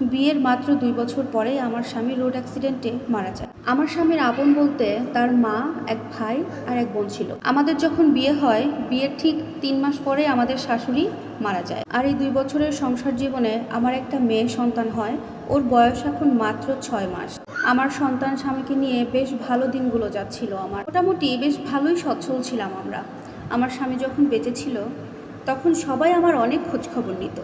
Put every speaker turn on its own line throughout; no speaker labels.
বিয়ের মাত্র দুই বছর পরেই আমার স্বামী রোড অ্যাক্সিডেন্টে মারা যায়। আমার স্বামীর আপন বলতে তার মা, এক ভাই আর এক বোন ছিল। আমাদের যখন বিয়ে হয়, বিয়ের ঠিক তিন মাস পরে আমাদের শাশুড়ি মারা যায়। আর এই দুই বছরের সংসার জীবনে আমার একটা মেয়ে সন্তান হয়। ওর বয়স এখন মাত্র ছয় মাস। আমার সন্তান স্বামীকে নিয়ে বেশ ভালো দিনগুলো যাচ্ছিল আমার। মোটামুটি বেশ ভালোই সচ্ছল ছিলাম আমরা। আমার স্বামী যখন বেঁচে ছিল, তখন সবাই আমার অনেক খোঁজখবর নিত।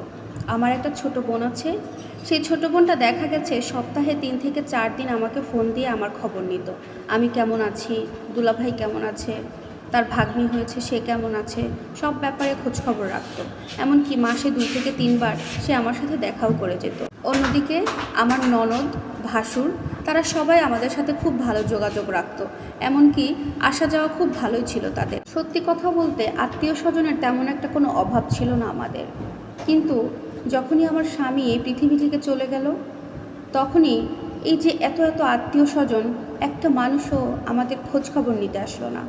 আমার একটা ছোট বোন আছে। সেই ছোট বোনটা দেখা গেছে সপ্তাহে তিন থেকে চার দিন আমাকে ফোন দিয়ে আমার খবর নিত। আমি কেমন আছি? দুলাভাই কেমন আছে? তার ভাগ্নি হয়েছে, সে কেমন আছে? সব ব্যাপারে খোঁজখবর রাখতো। এমনকি মাসে দুই থেকে তিনবার সে আমার সাথে দেখাও করে যেত। অন্যদিকে আমার ননদ, ভাসুর, তারা সবাই আমাদের সাথে খুব ভালো যোগাযোগ রাখত। এমনকি আসা যাওয়া খুব ভালোই ছিল তাদের। সত্যি কথা বলতে, আত্মীয় স্বজনের তেমন একটা কোনো অভাব ছিল না আমাদের। কিন্তু যখনই আমার স্বামী এই পৃথিবী থেকে চলে গেল, তখনই এই যে এত এত আত্মীয় স্বজন, একটা মানুষও আমাদের খোঁজ খবর নিতে আসলো না।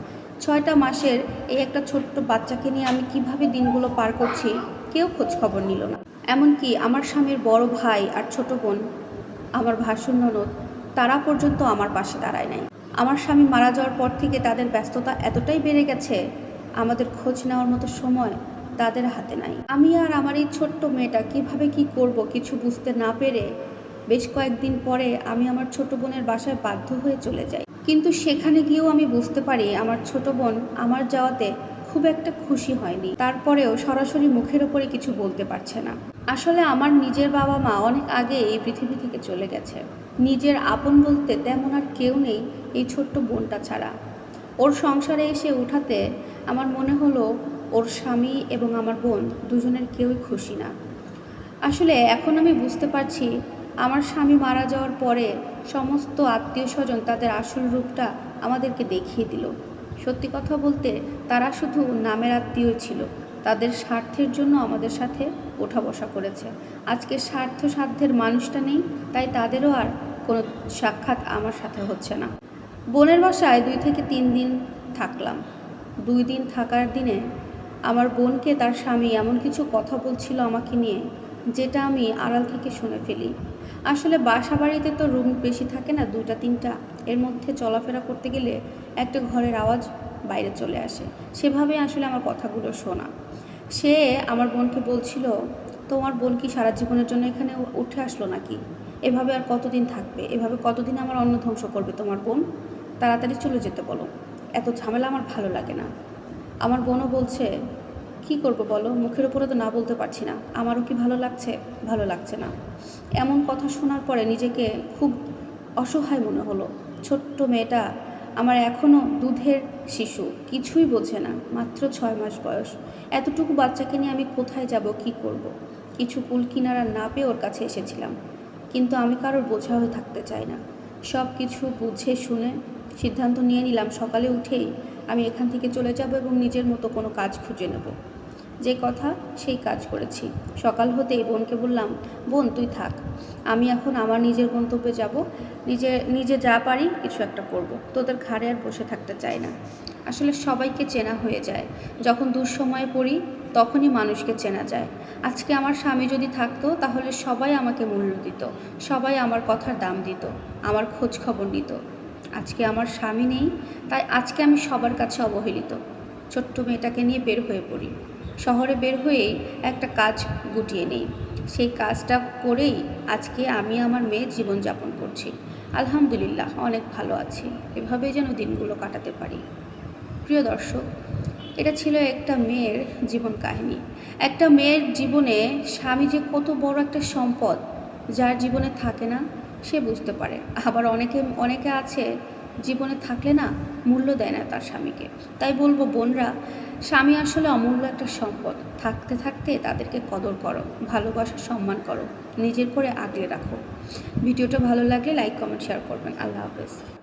ছয়টা মাসের এই একটা ছোট্ট বাচ্চাকে নিয়ে আমি কীভাবে দিনগুলো পার করছি, কেউ খোঁজ খবর নিল না। এমনকি আমার স্বামীর বড় ভাই আর ছোট বোন, আমার ভাসুর ননদ তারা পর্যন্ত আমার পাশে দাঁড়ায় নাই। আমার স্বামী মারা যাওয়ার পর থেকে তাদের ব্যস্ততা এতটাই বেড়ে গেছে, আমাদের খোঁজ নেওয়ার মতো সময় তাদের হাতে নাই। আমি আর আমার এই ছোট্ট মেয়েটা কীভাবে কি করব কিছু বুঝতে না পেরে বেশ কয়েকদিন পরে আমি আমার ছোট বোনের বাসায় বাধ্য হয়ে চলে যাই। কিন্তু সেখানে গিয়েও আমি বুঝতে পারি আমার ছোট বোন আমার যাওয়াতে খুব একটা খুশি হয়নি। তারপরেও সরাসরি মুখের ওপরে কিছু বলতে পারছে না। আসলে আমার নিজের বাবা মা অনেক আগে এই পৃথিবী থেকে চলে গেছে। নিজের আপন বলতে তেমন আর কেউ নেই এই ছোট্ট বোনটা ছাড়া। ওর সংসারে এসে উঠাতে আমার মনে হলো ওর স্বামী এবং আমার বোন দুজনের কেউই খুশি না। আসলে এখন আমি বুঝতে পারছি আমার স্বামী মারা যাওয়ার পরে সমস্ত আত্মীয় স্বজন তাদের আসল রূপটা আমাদেরকে দেখিয়ে দিল। সত্যি কথা বলতে তারা শুধু নামের আত্মীয় ছিল। তাদের স্বার্থের জন্য আমাদের সাথে ওঠা বসা করেছে। আজকে স্বার্থ সাধ্যের মানুষটা নেই, তাই তাদেরও আর কোনো সাক্ষাৎ আমার সাথে হচ্ছে না। বোনের বাসায় দুই থেকে তিন দিন থাকলাম। দুই দিন থাকার দিনে আমার বোনকে তার স্বামী এমন কিছু কথা বলছিল আমাকে নিয়ে, যেটা আমি আড়াল থেকে শুনে ফেলি। আসলে বাসা বাড়িতে তো রুম বেশি থাকে না, দুইটা, তিনটা। এর মধ্যে চলাফেরা করতে গেলে একটা ঘরের আওয়াজ বাইরে চলে আসে। সেভাবে আসলে আমার কথাগুলো শোনা। সে আমার বোনকে বলছিল, তোমার বোন কি সারা জীবনের জন্য এখানে উঠে আসলো নাকি? এভাবে আর কতদিন থাকবে? এভাবে কতদিন আমার অন্ন ধ্বংস করবে তোমার বোন? তাড়াতাড়ি চলে যেতে বলো। এত ঝামেলা আমার ভালো লাগে না। আমার বোনও বলছে, কি করব বলো? মুখের উপরে তো না বলতে পারছি না। আমারও কি ভালো লাগছে? ভালো লাগছে না। এমন কথা শোনার পরে নিজেকে খুব অসহায় মনে হলো। ছোট্ট মেয়েটা আমার এখনও দুধের শিশু, কিছুই বোঝে না, মাত্র ছয় মাস বয়স। এতটুকু বাচ্চাকে নিয়ে আমি কোথায় যাব, কি করব। কিছু কুল কিনারা না পেয়ে ওর কাছে এসেছিলাম। কিন্তু আমি কারোর বোঝা হয়ে থাকতে চাই না। সব কিছু বুঝে শুনে সিদ্ধান্ত নিয়ে নিলাম। সকালে উঠেই আমি এখান থেকে চলে যাব এবং নিজের মতো কোনো কাজ খুঁজে নেব। যে কথা, সেই কাজ করেছি। সকাল হতেই বোনকে বললাম, বোন, তুই থাক। আমি এখন আমার নিজের গন্তব্যে যাব। নিজে নিজে যা পারি কিছু একটা করব। তোদের ঘাড়ে আর বসে থাকতে চাই না। আসলে সবাইকে চেনা হয়ে যায়। যখন দুঃসময়ে পড়ি, তখনই মানুষকে চেনা যায়। আজকে আমার স্বামী যদি থাকতো, তাহলে সবাই আমাকে মূল্য দিত। সবাই আমার কথার দাম দিত। আমার খোঁজ খবর নিত। আজকে আমার স্বামী নেই, তাই আজকে আমি সবার কাছে অবহেলিত। ছোট্ট মেয়েটাকে নিয়ে বের হয়ে পড়ি। শহরে বের হয়েই একটা কাজ গুটিয়ে নেই। সেই কাজটা করেই আজকে আমি আমার মেয়ের জীবনযাপন করছি। আলহামদুলিল্লাহ, অনেক ভালো আছি। এভাবেই যেন দিনগুলো কাটাতে পারি। প্রিয় দর্শক, এটা ছিল একটা মেয়ের জীবন কাহিনী। একটা মেয়ের জীবনে স্বামী যে কত বড় একটা সম্পদ, যার জীবনে থাকে না সে বুঝতে পারে। আবার অনেকে অনেকে আছে জীবনে থাকলে না মূল্য দেয় না তার স্বামীকে। তাই বলব বোনরা, স্বামী আসলে অমূল্য একটা সম্পদ। থাকতে থাকতে তাদেরকে কদর করো, ভালোবাসা, সম্মান করো, নিজের করে আগলে রাখো। ভিডিওটা ভালো লাগলে লাইক কমেন্ট শেয়ার করবেন। আল্লাহ হাফেজ।